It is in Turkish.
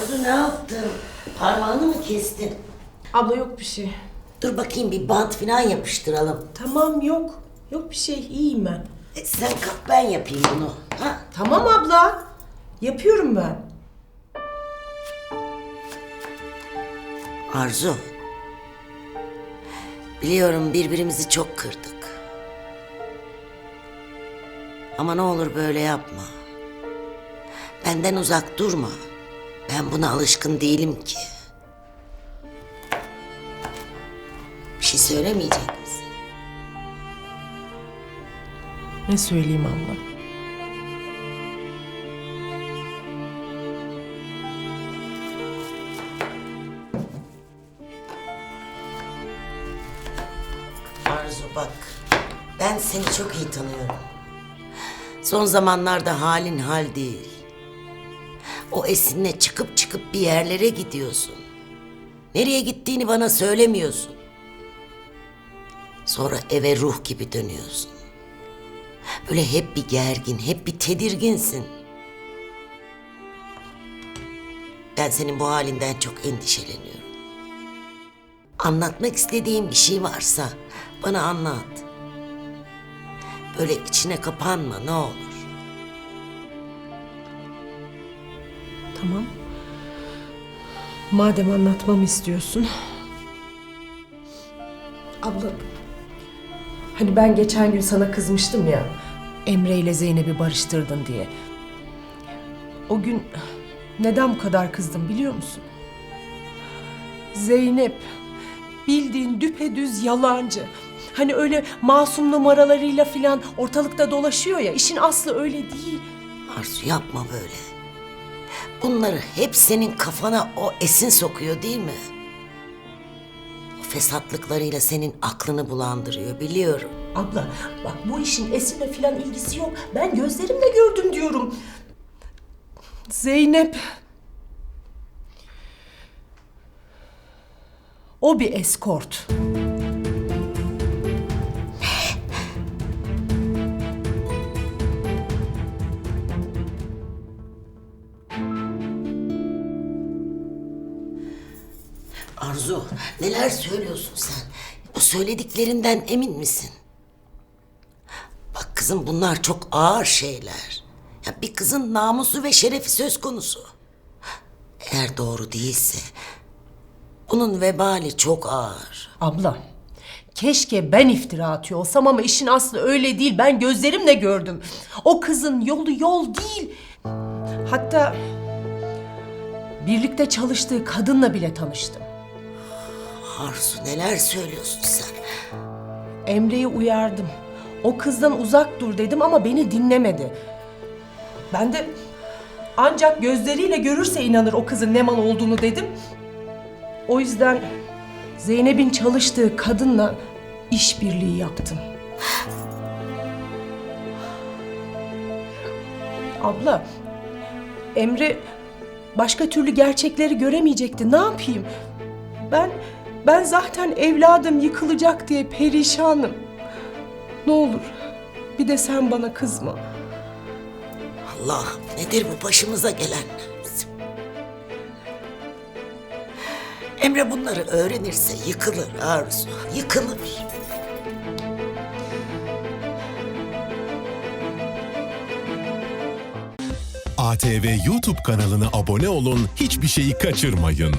Kızım ne yaptın? Parmağını mı kestin? Abla yok bir şey. Dur bakayım bir bant falan yapıştıralım. Tamam yok. Yok bir şey iyiyim ben. E, sen kalk ben yapayım bunu. Ha? Tamam abla. Yapıyorum ben. Arzu. Biliyorum birbirimizi çok kırdık. Ama ne olur böyle yapma. Benden uzak durma. Ben buna alışkın değilim ki. Bir şey söylemeyecek misin? Ne söyleyeyim abla? Arzu bak. Ben seni çok iyi tanıyorum. Son zamanlarda halin hal değil. O esinle çıkıp çıkıp bir yerlere gidiyorsun. Nereye gittiğini bana söylemiyorsun. Sonra eve ruh gibi dönüyorsun. Böyle hep bir gergin, hep bir tedirginsin. Ben senin bu halinden çok endişeleniyorum. Anlatmak istediğin bir şey varsa bana anlat. Böyle içine kapanma ne olur. Tamam. Madem anlatmamı istiyorsun. Abla. Hani ben geçen gün sana kızmıştım ya. Emre ile Zeynep'i barıştırdın diye. O gün neden bu kadar kızdım biliyor musun? Zeynep bildiğin düpedüz yalancı. Hani öyle masum numaralarıyla filan ortalıkta dolaşıyor ya. işin aslı öyle değil. Arzu yapma böyle. Bunları hep senin kafana o esin sokuyor değil mi? O fesatlıklarıyla senin aklını bulandırıyor biliyorum. Abla bak bu işin Esin'le filan ilgisi yok. Ben gözlerimle gördüm diyorum. Zeynep. O bir eskort. Arzu neler söylüyorsun sen? Bu söylediklerinden emin misin? Bak kızım bunlar çok ağır şeyler. Ya bir kızın namusu ve şerefi söz konusu. Eğer doğru değilse bunun vebali çok ağır. Abla keşke ben iftira atıyor olsam ama işin aslı öyle değil. Ben gözlerimle gördüm. O kızın yolu yol değil. Hatta birlikte çalıştığı kadınla bile tanıştım. Arzu neler söylüyorsun sen? Emre'yi uyardım. O kızdan uzak dur dedim ama beni dinlemedi. Ben de ancak gözleriyle görürse inanır o kızın ne mal olduğunu dedim. O yüzden Zeynep'in çalıştığı kadınla işbirliği yaptım. Abla, Emre başka türlü gerçekleri göremeyecekti. Ne yapayım? Ben ben zaten evladım yıkılacak diye perişanım. Ne olur bir de sen bana kızma. Allah nedir bu başımıza gelen? Emre bunları öğrenirse yıkılır Arzu, yıkılır. ATV YouTube kanalına abone olun, hiçbir şeyi kaçırmayın.